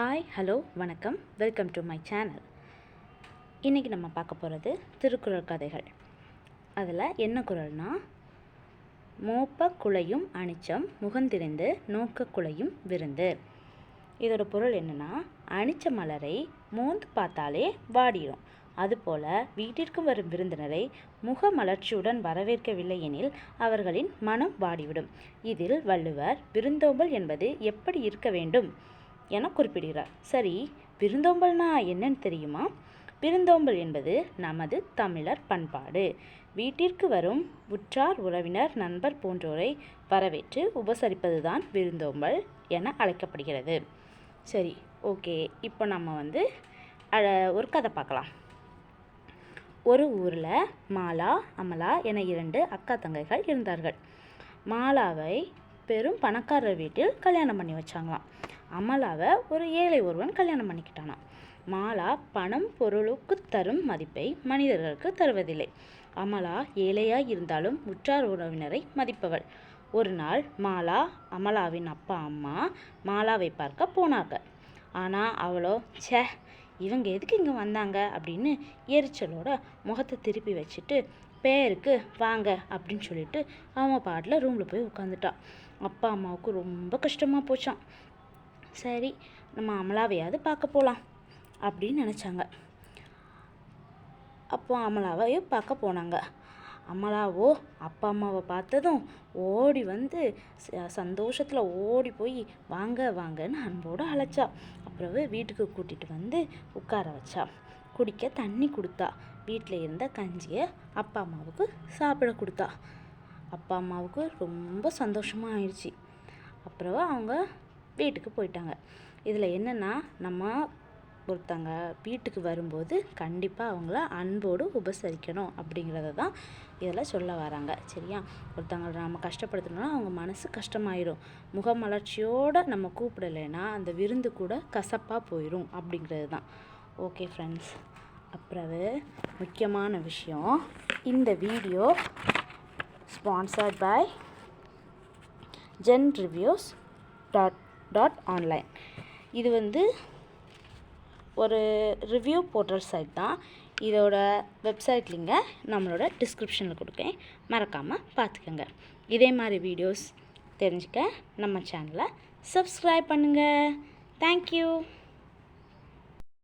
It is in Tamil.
ஹாய் ஹலோ வணக்கம். வெல்கம் டு மை சேனல் இன்றைக்கி நம்ம பார்க்க போகிறது திருக்குறள் கதைகள். அதில் என்ன குரல்னால் மோப்ப குலையும் அனிச்சம் முகந்திரிந்து நோக்க குலையும் விருந்து. இதோட பொருள் என்னென்னா அனிச்ச மலரை மோந்து பார்த்தாலே வாடிடும் அதுபோல வீட்டிற்கு வரும் விருந்தினரை முக மலர்ச்சியுடன் வரவேற்கவில்லை எனில் அவர்களின் மனம் வாடிவிடும். இதில் வள்ளுவர் விருந்தோம்பல் என்பது எப்படி இருக்க வேண்டும்? என குறிப்பிடுகிறார். சரி விருந்தோம்பல்னா என்னன்னு தெரியுமா? விருந்தோம்பல் என்பது நமது தமிழர் பண்பாடு. வீட்டிற்கு வரும் உற்றார் உறவினர் நண்பர் போன்றோரை வரவேற்று உபசரிப்பதுதான் விருந்தோம்பல் என அழைக்கப்படுகிறது. சரி ஓகே. இப்போ நம்ம வந்து அழ- ஒரு கதை பார்க்கலாம். ஒரு ஊரில் மாலா அமலா என இரண்டு அக்கா தங்கைகள் இருந்தார்கள். மாலாவை பெரும் பணக்காரர் வீட்டில் கல்யாணம் பண்ணி வச்சாங்களாம். அமலாவை ஒரு ஏழை ஒருவன் கல்யாணம் பண்ணிக்கிட்டானான் மாலா பணம் பொருளுக்கு தரும் மதிப்பை மனிதர்களுக்கு தருவதில்லை. அமலா ஏழையாய் இருந்தாலும் உற்றார் உறவினரை மதிப்பவள். ஒரு நாள் மாலா அமலாவின் அப்பா அம்மா மாலாவை பார்க்க போனாங்க ஆனால் அவளோ ச்சே இவங்க எதுக்கு இங்கே வந்தாங்க? அப்படின்னு எரிச்சலோட முகத்தை திருப்பி வச்சுட்டு பேருக்கு வாங்க அப்படின்னு சொல்லிட்டு அவங்க பாட்டில் ரூமில் போய் உட்காந்துட்டான் அப்பா அம்மாவுக்கு ரொம்ப கஷ்டமாக போச்சான் சரி நம்ம அமலாவையாவது பார்க்க போகலாம் அப்படின்னு நினச்சாங்க. அப்போ அமலாவையும் பார்க்க போனாங்க. அமலாவோ அப்பா அம்மாவை பார்த்ததும் ஓடி வந்து சந்தோஷத்தில் ஓடி போய் வாங்க வாங்கன்னு அன்போடு அழைச்சா. அப்புறவு வீட்டுக்கு கூட்டிகிட்டு வந்து உட்கார வச்சா. குடிக்க தண்ணி கொடுத்தா. வீட்டில் இருந்த கஞ்சியை அப்பா அம்மாவுக்கு சாப்பிட கொடுத்தா. அப்பா அம்மாவுக்கு ரொம்ப சந்தோஷமாக ஆயிடுச்சு. அப்புறம் அவங்க வீட்டுக்கு போயிட்டாங்க. இதில் என்னென்னா நம்ம ஒருத்தங்க வீட்டுக்கு வரும்போது கண்டிப்பாக அவங்கள அன்போடு உபசரிக்கணும் அப்படிங்கிறத தான் இதில் சொல்ல வராங்க. சரியா? ஒருத்தங்களை நம்ம கஷ்டப்படுத்தணும்னா அவங்க மனசு கஷ்டமாயிடும் முகமலர்ச்சியோடு நம்ம கூப்பிடலைன்னா அந்த விருந்து கூட கசப்பாக போயிடும் அப்படிங்கிறது தான். Okay friends. அப்புறவு முக்கியமான விஷயம் இந்த video sponsored by Zen reviews dot dot online இது வந்து ஒரு ரிவ்யூ போர்ட்டல் சைட் தான். இதோட வெப்சைட் லிங்கை நம்மளோட டிஸ்கிரிப்ஷனில் கொடுக்கேன். மறக்காமல் பார்த்துக்கோங்க இதே மாதிரி வீடியோஸ் தெரிஞ்சுக்க நம்ம சேனலை சப்ஸ்கிரைப் பண்ணுங்கள் தேங்க்யூ